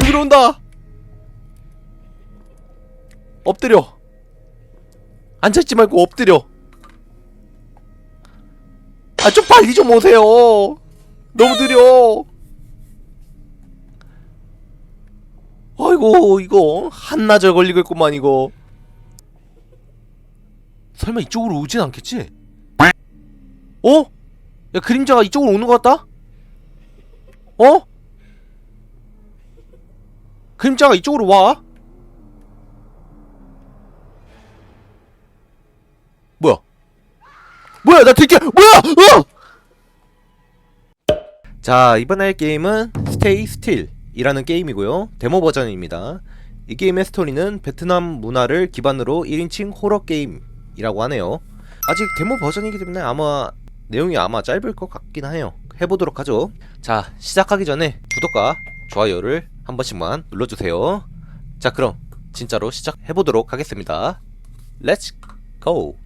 여기로 온다 엎드려 앉아있지 말고 엎드려 아 좀 빨리 좀 오세요 너무 느려 아이고 이거 한나절 걸리고 있구만 이거 설마 이쪽으로 오진 않겠지? 어? 야 그림자가 이쪽으로 오는 것 같다? 어? 그림자가 이쪽으로 와? 뭐야? 뭐야? 나 들켜! 뭐야? 어! 자 이번에 할 게임은 스테이 스틸 이라는 게임이고요. 데모 버전입니다. 이 게임의 스토리는 베트남 문화를 기반으로 1인칭 호러 게임이라고 하네요. 아직 데모 버전이기 때문에 아마 내용이 아마 짧을 것 같긴 해요. 해보도록 하죠. 자 시작하기 전에 구독과 좋아요를 한 번씩만 눌러주세요. 자 그럼 진짜로 시작해보도록 하겠습니다. 렛츠 고!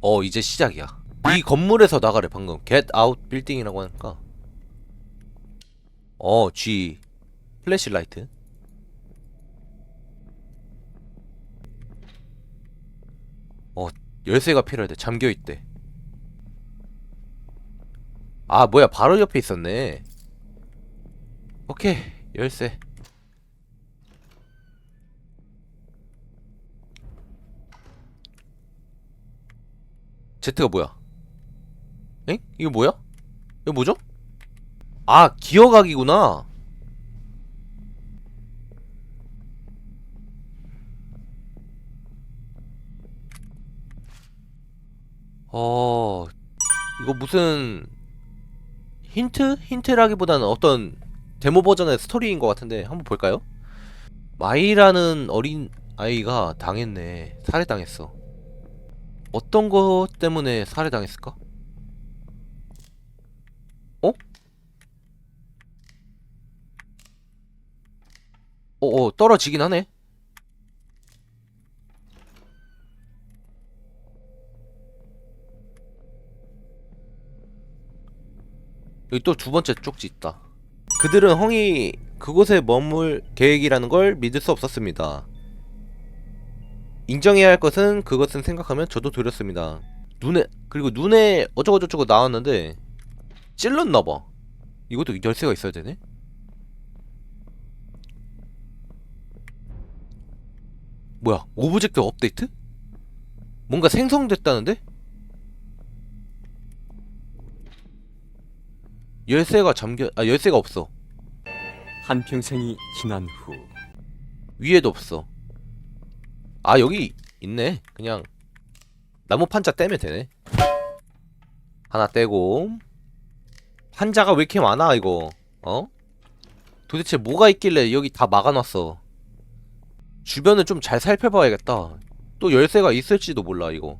어 이제 시작이야. 이 건물에서 나가래 방금. Get out 빌딩이라고 하니까. 어 G. 플래시 라이트 어 열쇠가 필요하대 잠겨있대. 아 뭐야. 바로 옆에 있었네 오케이 열쇠 Z가 뭐야 엥? 이거 뭐야? 이거 뭐죠? 아 기어가기구나 어 이거 무슨 힌트? 힌트라기보다는 어떤 데모 버전의 스토리인 것 같은데 한번 볼까요? 마이라는 어린 아이가 당했네 살해당했어 어떤 것 때문에 살해당했을까? 어? 어어 떨어지긴 하네 여기 또 두 번째 쪽지 있다. 그들은 헝이 그곳에 머물 계획이라는 걸 믿을 수 없었습니다. 인정해야 할 것은 그것은 생각하면 저도 두렵습니다. 눈에 그리고 눈에 어쩌고저쩌고 나왔는데 찔렀나봐. 이것도 열쇠가 있어야 되네. 뭐야? 오브젝트 업데이트? 뭔가 생성됐다는데? 열쇠가 잠겨 아 열쇠가 없어. 한평생이 지난 후 위에도 없어. 아 여기 있네. 그냥 나무 판자 떼면 되네. 하나 떼고. 판자가 왜 이렇게 많아 이거? 어? 도대체 뭐가 있길래 여기 다 막아놨어? 주변을 좀 잘 살펴봐야겠다. 또 열쇠가 있을지도 몰라 이거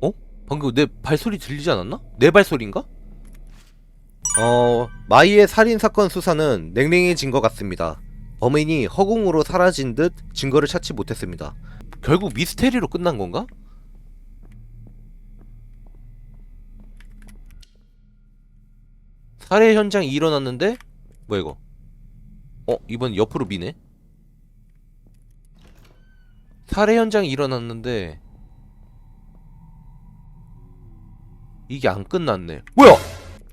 어? 방금 내 발소리 들리지 않았나? 내 발소리인가? 어, 마이의 살인사건 수사는 냉랭해진 것 같습니다. 범인이 허공으로 사라진 듯 증거를 찾지 못했습니다. 결국 미스테리로 끝난 건가? 살해 현장이 일어났는데 뭐야 이거? 어 이번 옆으로 미네? 살해 현장이 일어났는데 이게 안 끝났네. 뭐야?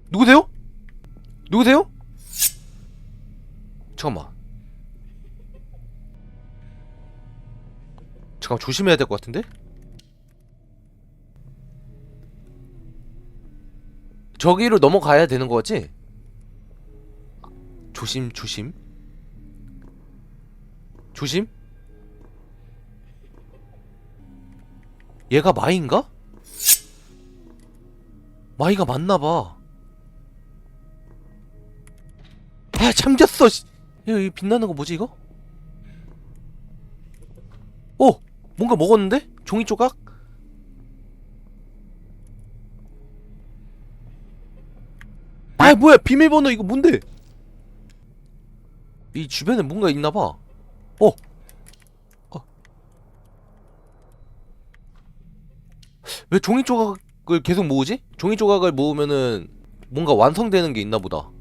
누구세요? 누구세요? 잠깐만. 잠깐 조심해야 될 것 같은데? 저기로 넘어가야 되는 거지? 조심, 조심. 조심. 얘가 마인가? 마이가 맞나봐. 아 잠겼어. 씨. 이거, 이거 빛나는 거 뭐지 이거? 오 뭔가 먹었는데? 종이 조각? 아 뭐야 비밀번호 이거 뭔데? 이 주변에 뭔가 있나봐. 어. 어. 왜 종이 조각 그걸 계속 모으지? 종이 조각을 모으면은 뭔가 완성되는 게 있나 보다.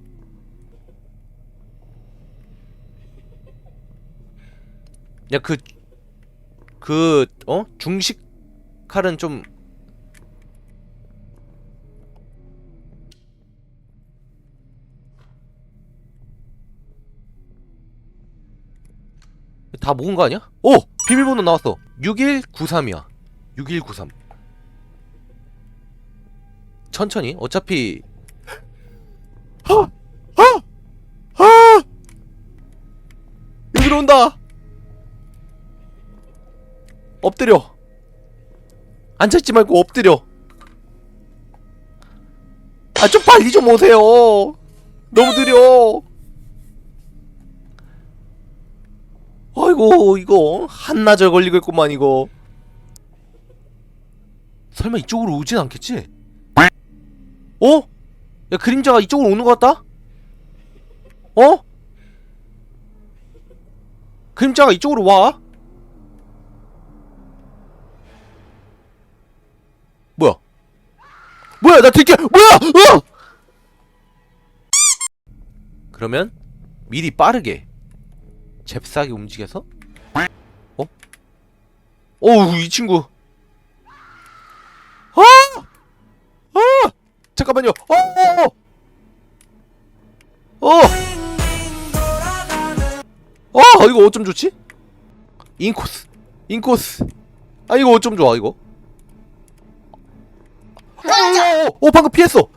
야, 그, 그, 어? 중식 칼은 좀. 다 모은 거 아니야? 오! 비밀번호 나왔어. 6193이야. 6193. 천천히. 어차피 하! 하! 하! 여기로 온다. 엎드려. 앉아있지 말고 엎드려. 아, 좀 빨리 좀 오세요. 너무 느려. 아이고, 이거 한나절 걸리겠구만, 이거. 설마 이쪽으로 오진 않겠지? 어? 야, 그림자가 이쪽으로 오는 것 같다? 어? 그림자가 이쪽으로 와? 뭐야? 뭐야, 나 들켜! 뭐야! 어! 그러면 미리 빠르게 잽싸게 움직여서 어? 어우 이 친구 잠깐만요 어! 어! 어! 어 이거 어쩜 좋지? 인코스 인코스 아 이거 어쩜 좋아 이거 어, 어, 어 방금 피했어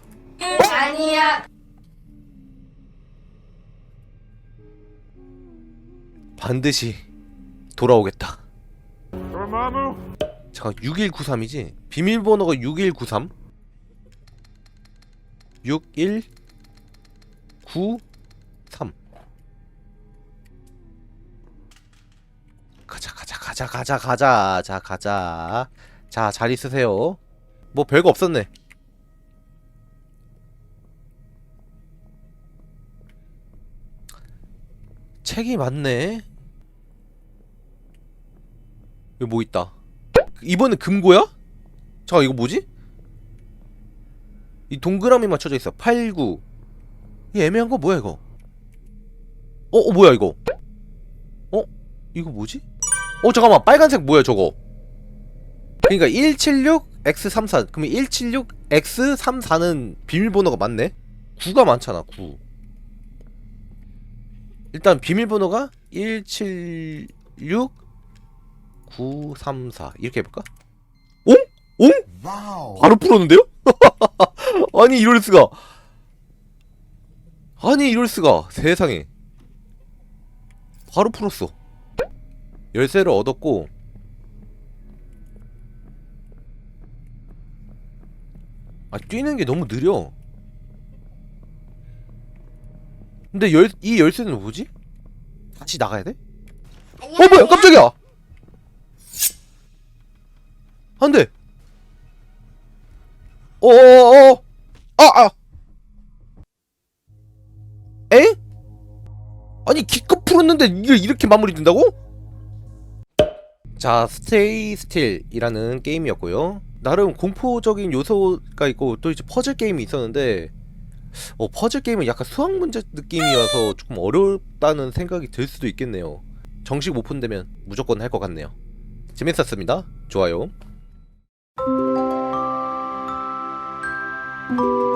아니야. 반드시 돌아오겠다. 잠깐 6193이지? 비밀번호가 6193? 6193 가자 가자 가자 가자 가자 자 가자 자 잘 있으세요 뭐 별거 없었네 책이 많네. 여기 뭐 있다. 이번엔 금고야? 잠깐 이거 뭐지? 이 동그라미 맞춰져 있어. 8, 9. 이 애매한 거 뭐야 이거? 어, 어 뭐야 이거? 어? 이거 뭐지? 어 잠깐만 빨간색 뭐야 저거? 그러니까 176 X34 그러면 176 X34는 비밀번호가 맞네? 9가 많잖아 9 일단 비밀번호가 176 934 이렇게 해볼까? 옹? 옹? 바로 풀었는데요? 아니 이럴 수가. 아니 이럴 수가. 세상에. 바로 풀었어. 열쇠를 얻었고. 아 뛰는 게 너무 느려. 근데 열, 이 열쇠는 뭐지? 같이 나가야 돼? 어 뭐야! 깜짝이야! 안돼 어어어 아아 에? 아니 기껏 풀었는데 이게 이렇게 마무리 된다고? 자 스테이 스틸이라는 게임이었고요 나름 공포적인 요소가 있고 또 이제 퍼즐 게임이 있었는데 어, 퍼즐 게임은 약간 수학 문제 느낌이어서 조금 어렵다는 생각이 들 수도 있겠네요. 정식 오픈되면 무조건 할 것 같네요. 재밌었습니다. 좋아요. 아